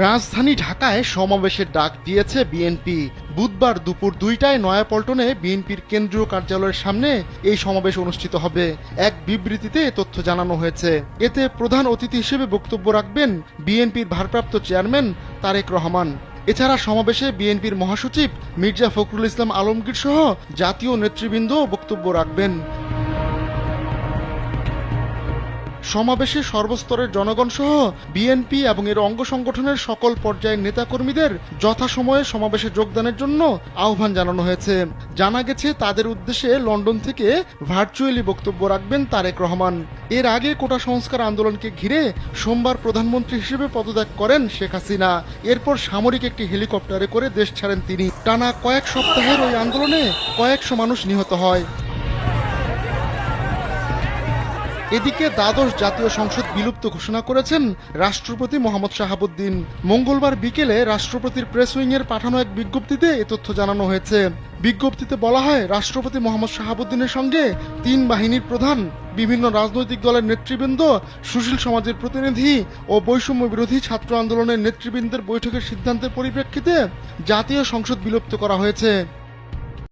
রাজধানী ঢাকায় সমাবেশের ডাক দিয়েছে বিএনপি। বুধবার দুপুর দুইটায় নয়াপল্টনে বিএনপির কেন্দ্রীয় কার্যালয়ের সামনে এই সমাবেশ অনুষ্ঠিত হবে। এক বিবৃতিতে তথ্য জানানো হয়েছে। এতে প্রধান অতিথি হিসেবে বক্তব্য রাখবেন বিএনপির ভারপ্রাপ্ত চেয়ারম্যান তারেক রহমান। এছাড়া সমাবেশে বিএনপির মহাসচিব মির্জা ফখরুল ইসলাম আলমগীর সহ জাতীয় নেতৃবৃন্দ বক্তব্য রাখবেন। সমাবেশে সর্বস্তরের জনগণ সহ বিএনপি এবং এর অঙ্গ সংগঠনের সকল পর্যায়ের নেতাকর্মীদের যথাসময়ে সমাবেশে যোগদানের জন্য আহ্বান জানানো হয়েছে। জানা গেছে, তাদের উদ্দেশ্যে লন্ডন থেকে ভার্চুয়ালি বক্তব্য রাখবেন তারেক রহমান। এর আগে কোটা সংস্কার আন্দোলনকে ঘিরে সোমবার প্রধানমন্ত্রী হিসেবে পদত্যাগ করেন শেখ হাসিনা। এরপর সামরিক একটি হেলিকপ্টারে করে দেশ ছাড়েন তিনি। টানা কয়েক সপ্তাহের ওই আন্দোলনে কয়েকশো মানুষ নিহত হয়। এদিকে দ্বাদশ জাতীয় সংসদ বিলুপ্ত ঘোষণা করেছেন রাষ্ট্রপতি মোহাম্মদ শাহাবুদ্দিন। মঙ্গলবার বিকেলে রাষ্ট্রপতির প্রেস উইংয়ের পাঠানো এক বিজ্ঞপ্তিতে এ তথ্য জানানো হয়েছে। বিজ্ঞপ্তিতে বলা হয়, রাষ্ট্রপতি মোহাম্মদ শাহাবুদ্দিনের সঙ্গে তিন বাহিনীর প্রধান, বিভিন্ন রাজনৈতিক দলের নেতৃবৃন্দ, সুশীল সমাজের প্রতিনিধি ও বৈষম্য বিরোধী ছাত্র আন্দোলনের নেতৃবৃন্দের বৈঠকের সিদ্ধান্তের পরিপ্রেক্ষিতে জাতীয় সংসদ বিলুপ্ত করা হয়েছে।